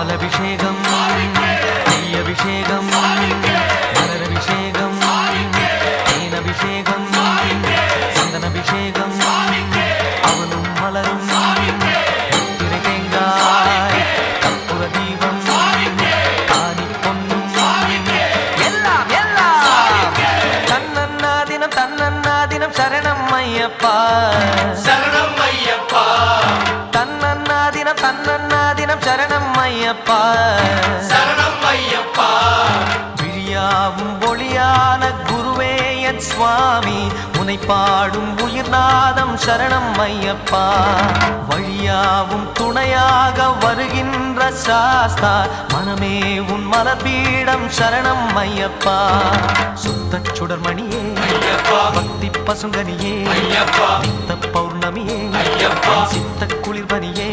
பாலபிஷேகம் நெய்யபிஷேகம் மலரபிஷேகம் தேனபிஷேகம் சந்தனபிஷேகம் அவனும் மலரும் முத்திரை தேங்காய் கற்பூர தீபம் ஆனி பொன்னும். எல்லாம் எல்லாம். தன்னன்னா தினம் தன்னன்னா தினம் சரணம் ஐயப்பா. சரணம் ஐயப்பா. தன்னன்னா தினம் தன்னன்னா தினம் சரணம் ஐயப்பா. சரணம் ஐயப்பா. விழியாவும் ஒளியான குருவே என் சுவாமி. உனை பாடும் உயிர்நாதம் சரணம் ஐயப்பா. வழியாவும் துணையாக வருகின்ற சாஸ்தா. மனமே உன் மலபீடம் சரணம் ஐயப்பா. சுத்த சுடர்மணியே பக்தி பசுங்கனியே பௌர்ணமியே சித்த ஐயப்பா